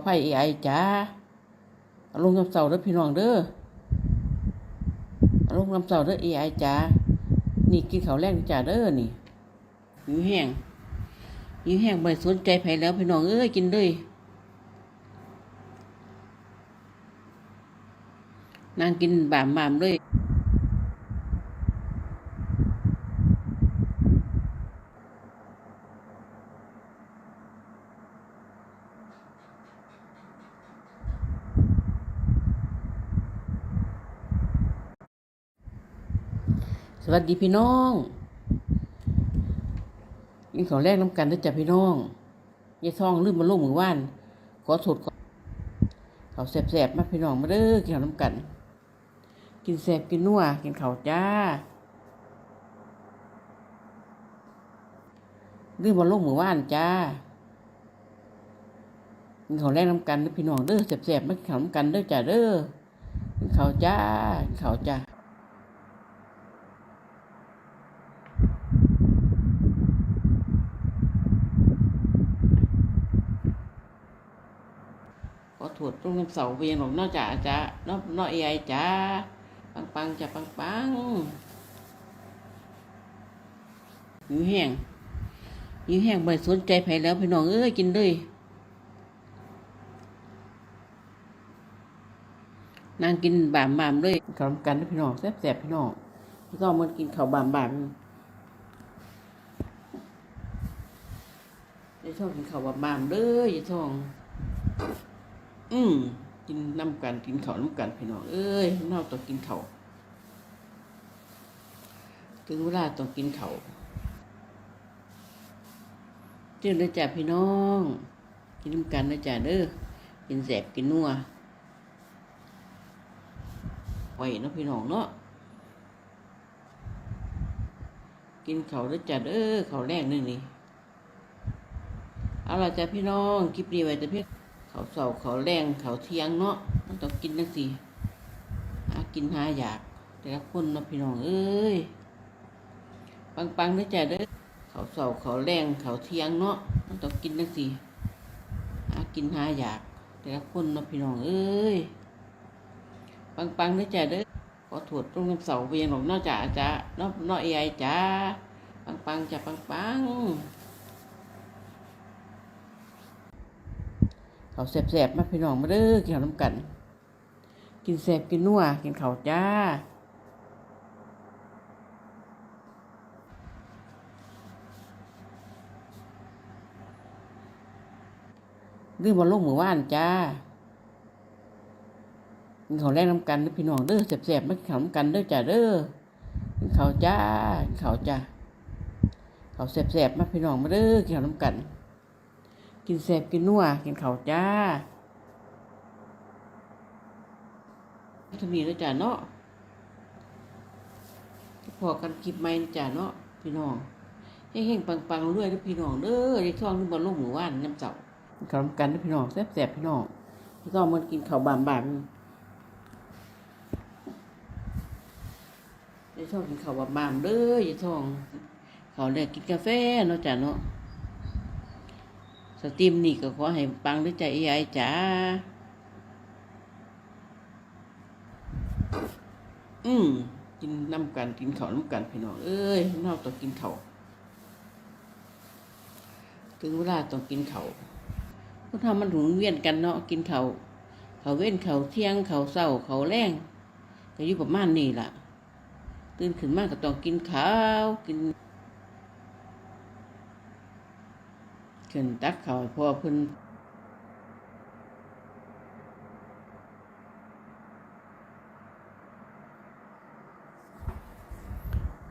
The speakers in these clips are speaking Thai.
อภัยเอไอจ้าลงน้ำเสาเด้อพี่น้องเด้อลงน้ำเสาเด้อเอไอจ้านี่กินข้าวแรงจ้าเด้อนี่หิวแห้งหิวแห้งไม่สนใจไผแล้วพี่น้องเอ้ยกินเลยนางกินบามบามๆเลย สวัสดีพี่น้องกินข้าวแรกน้ำกันด้อจ้ะพี่น้องยายทองลืมมาลงมือว่าน ขอโทษขอเขาแสบๆมาพี่น้องมาเด้อกินข้าวน้ำกัน กินแสบกินนัวกินข้าวจ้าลืมมาลงมือว่านจ้ากินข้าวแรกน้ำกันด้อพี่น้องเด้อแสบๆมากินข้าวน้ำกันเด้อจ้าเด้อกินข้าวจ้ากินข้าวจ้า ขอถวด ตรงเสาเวียงหลงนอกจากจ้านอกนอกเอไอจ้าปังปังจ้าปังปังหิวแห้งหิวแห้งไม่สนใจไผแล้วพี่น้องเอ้ยกินเลยนางกินบามบามเลยขาวกันพี่น้องแซ่บแซ่บพี่น้องพี่ต้องมันกินข้าวบามบามยายชอบกินข้าวบามบามเด้อยายทอง อืมกินน้ำกันกินเขาน้ำกันพี่น้องเอ้ยเน่าต้องกินเข้าถึงเวลาต้องกินเข้าเจอเลยจ้ะพี่น้อง กินน้ำกันนะจ้ะเด้อกินแสบกินนัวไว้เนาะพี่น้องเนาะกินเขาวแล้วจ้ะเด้อข้าแรกนี่นี่เอาละจ้ะพี่น้องคลิปนี้ไว้แต่เพียง เขาเสาเขาแรงเขาเที่ยงเนาะมันต้องกินนักสิหากินหาอยากแต่ละคนเนาะพี่น้องเอ้ยปังปังๆเด้อจ้ะเด้อเขาเสาเขาแรงเขาเที่ยงเนาะมันต้องกินนักสิหากินหาอยากแต่ละคนเนาะพี่น้องเอ้ยปังปังๆเด้อจ้ะเด้อขอถวดตรงน้ำเสาเวียงหลงนอกจากจ้านอกนอกเอไอจ้าปังปังจ้ะปังปัง เขาแสบๆมาพี่น้องมาเด้อกินข้าวน้ำกัน กินแสบกินนัวกินข้าวจ้าลืมมาลงมือว่านจ้ากินข้าวแรกน้ำกันเด้อพี่น้องเด้อแสบๆมากินข้าวน้ำกันเด้อจ้าเด้อกินข้าวจ้ากินข้าวจ้าเขาแสบๆมาพี่น้องมาเด้อกินข้าวน้ำกัน กินแสบกินนัวกินข้าวจ้าทมีแล้วจ้าเนาะพอกันคลิปใหม่นะจ้าเนาะพี่น้องเฮงๆปังๆเรื่อยๆเด้อพี่น้องเด้อได้ท่องนึกบอลลงหมู่ว่านน้ำเจ้าขนำกันเด้อพี่น้องแซ่บๆพี่น้องพี่ต้องมันกินข้าวบามๆได้ท่องกินข้าวบามๆเด้ออย่าท่องข้าวแรกกินกาแฟเนาะจ้าเนาะ สตรีมนี่ก็ขอให้ปังด้วยใจไอ้จ๋าอืมกินน้ำกันกินข้าวน้ำกันพี่น้องเอ้ยน่าต้องกินข้าวถึงเวลาต้องกินข้าวพวกทำมันหมุนเวียนกันเนาะกินข้าวข้าเว้นเขาเที่ยงเขาวเช้าข้าแรงก็อยู่ประมาณนี้ล่ะ ตื่นขึ้นมาก็ต้องกินข้าวกิน ขึ้นตักเขาพ่อเพิ่น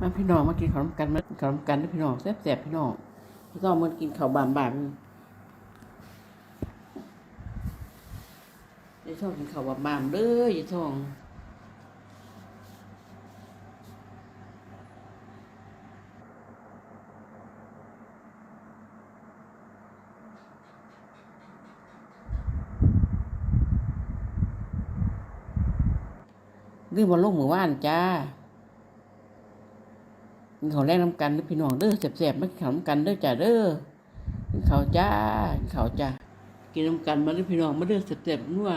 มาพี่น้องมากินขนำกันมากินขนำกันพี่น้องแซ่บๆพี่น้องพี่ต้องมากินข้าวบามบามยายทองกินข้าวบามบามๆเด้อยายทอง ลืมมาลงมือว่านจ้ากินข้าแรกน้ำกันเด้อพี่น้องเด้อแซ่บๆมากินข้าวน้ำกันเด้อจ้าเด้อกินข้าวจ้ากินข้าวจ้ากินน้ำกันมาเด้อพี่น้องมาเด้อสเต็ปนัว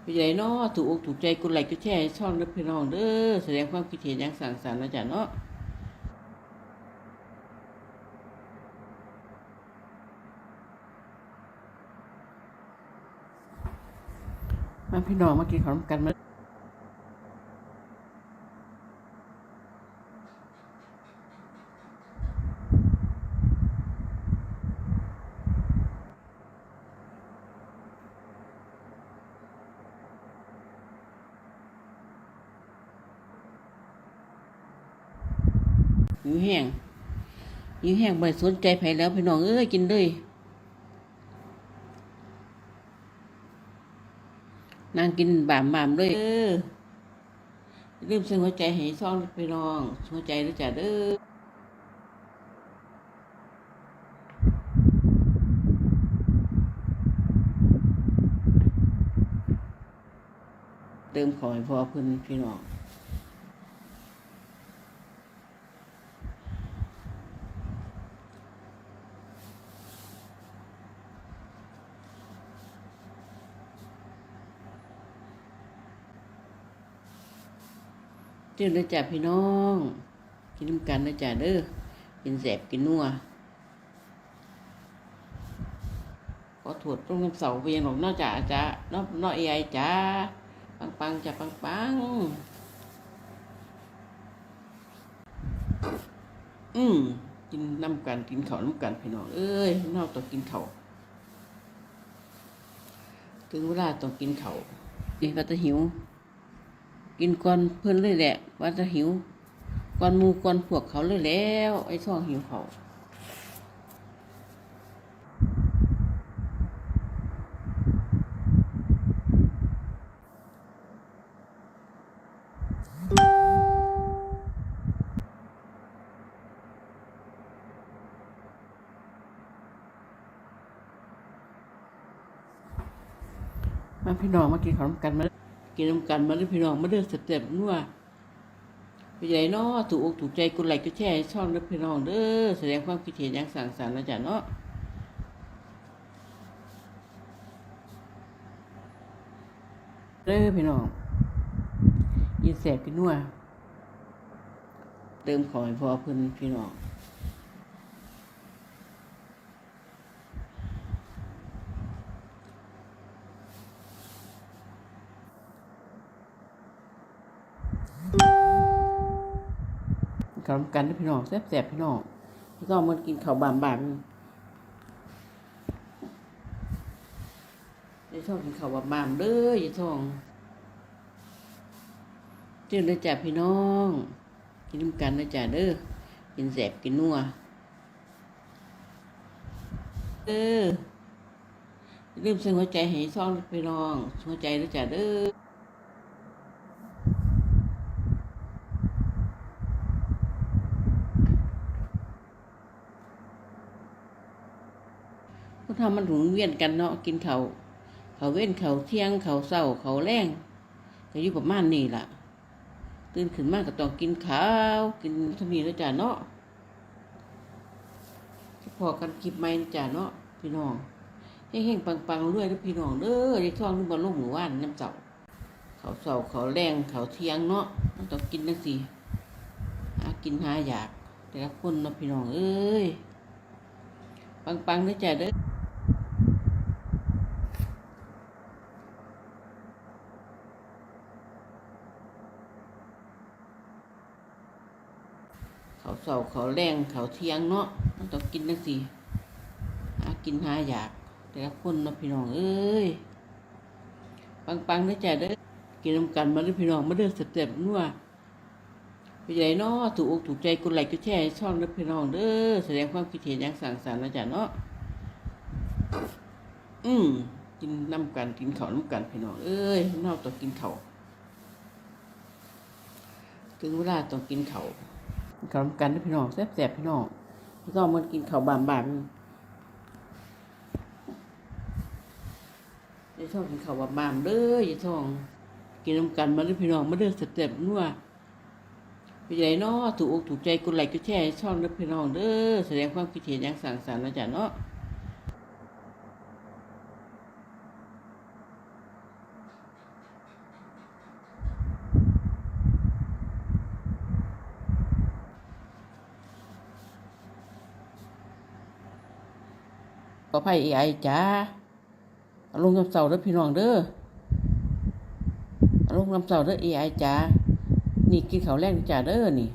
ไปไหนเนาะถูกอกถูกใจกดไลค์กดแชร์ช่องเด้อพี่น้องเด้อแสดงความคิดเห็นอย่างสั่งสรรค์นะจ๊ะเนาะมาพี่น้องมากินข้าวน้ำกันมา หิวแห้งหิวแห้งไม่สนใจไผแล้วพี่น้องเอ้ยกินเลยนางกินบามบามเลยเออลืมเส้นหัวใจให้ซ่องพี่น้องหัวใจด้วจ้ะเด้อเติมขอให้พอเพิ่นพี่น้อง จ้าเลยจ้ะพี่น้อง กินน้ำกันนะจ้ะเด้อกินแสบกินนัวขอถวดตรงน้ำเสาเวียงหรอกเนอกจากจ้ะนอกนอกเอไอจ้าปังปังจ้ะปังปังอืมกินน้ำกันกินเขาน้ำกันพี่น้องเอ้ยนอกต้องกินเขาถึงเวลาต้องกินเขาวนี่ว่าจะหิว กินก่อนเพื่อนเลยแหละ ว่าจะหิวก่อนมูก่อนพวกเขาเลยแล้ว ไอ้ช่องหิวเขามาพี่น้องมากินข้าวน้ำกันมา กินน้ำกันมาเด้อพี่น้องมาเด้อสเต็ปนัวไปไหนเนาะถูกอกถูกใจกดไลค์กดแชร์ช่องเด้อพี่น้องเด้อแสดงความคิดเห็นอย่างสั่งสรรค์นะจ๊ะเนาะเด้อพี่น้องยินแสบกินนัวเติมขอให้พอเพิ่นพี่น้อง ข้าวน้ำกันพี่น้องแซ่บๆพี่น้องพี่น้องมันกินข้าวบามบามๆยายชองกินข้าวบามบามเด้อยายช่องเจ้าเลยจ้ะพี่น้อง กินน้ำกันนะจ้ะเด้อกินแสบกินนัวเออลืมเส้นหัวใจให้ช่องเด้อพี่น้องหัวใจด้วยจ้ะเด้อ พวกทำมันหมุนเวียนกันเนาะกินเขาเขาเว้นเขาเที่ยงเขาเศร้าเขาแรงก็อยู่ประมาณนี้ล่ะ ตื่นขึ้นมากก็ต้องกินข้าวกินท่านี้แล้วจ้ะเนาะพอกันคลิปใหม่จ้ะเนาะพี่น้องเฮงๆปังๆด้วยนะพี่น้องเด้อในท้องนึกบอลลูกหมู่ว่านน้ำเจ้าเขาเศร้าเขาแรงเขาเที่ยงเนาะต้องกินจังสิหากินหาอยากแต่ละคนเนาะพี่น้องเอ้ยปังๆนะจ้ะเด้อ เขาวเสาเขาแรงเขาเที่ยงเนาะมันต้องกินจังสิหากินหาอยาก แต่ละคนเนาะพี่น้องเอ้ยปังปังๆนะจ๊ะเด้อกินน้ำกันมาเด้อพี่น้องมาเด้อสเต็ปนัวไปไหนเนาะถูกอกถูกใจกดไลค์กดแชร์ช่องเด้อพี่น้องเด้อแสดงความคิดเห็นอย่างสั่งสรรค์นะจ๊ะเนาะอืมกินน้ำกันกินข้าน้ำกันพี่น้องเอ้ยนอกต้องกินเขาถึงเวลาต้องกินเขา ข้าวกันพี่น้องแซ่บๆพี่น้องพี่น้องมันกินข้าวบามบามยายช่องกินข้าวบามบามๆเด้อยายช่อง กินน้ำกันมาเด้อพี่น้องมาเด้อแซ่บๆนัวไปใหนเนาะถูกอกถูกใจกดไลค์กดแชร์ให้ช่องเด้อพี่น้องเด้อแสดงความคิดเห็นอย่างสั่งสรรค์นะจ๊ะเนาะ ก็ไพ่เอไอจ้าลงน้ำเสาเด้อพี่น้องเด้อลงน้ำเสาเด้อเอไอจ้านี่กินข้าวแรงจ้าเด้อนี่